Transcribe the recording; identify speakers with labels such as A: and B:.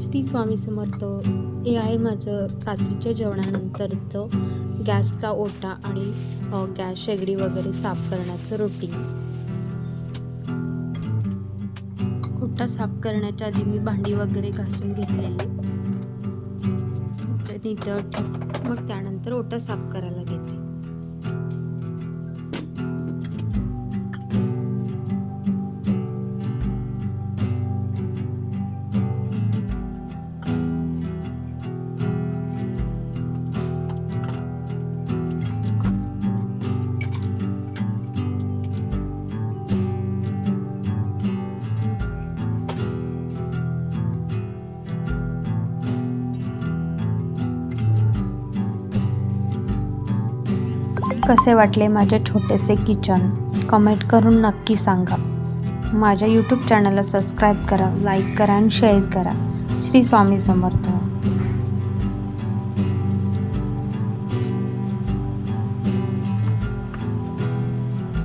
A: श्री स्वामी समर्थ. हे आहे माझं रात्रीच्या जेवणानंतरचं गॅसचा ओटा आणि गॅस शेगडी वगैरे साफ करण्याचं रुटीन ओटा साफ करण्याच्या आधी मी भांडी वगैरे घासून घेतलेली. तर मग त्यानंतर ओटा साफ करायला घेते. कसे वाटले माझे छोटेसे किचन? कमेंट करून नक्की सांगा. माझ्या यूट्यूब चॅनलला सबस्क्राईब करा लाईक करा आणि शेअर करा. श्री स्वामी समर्थ.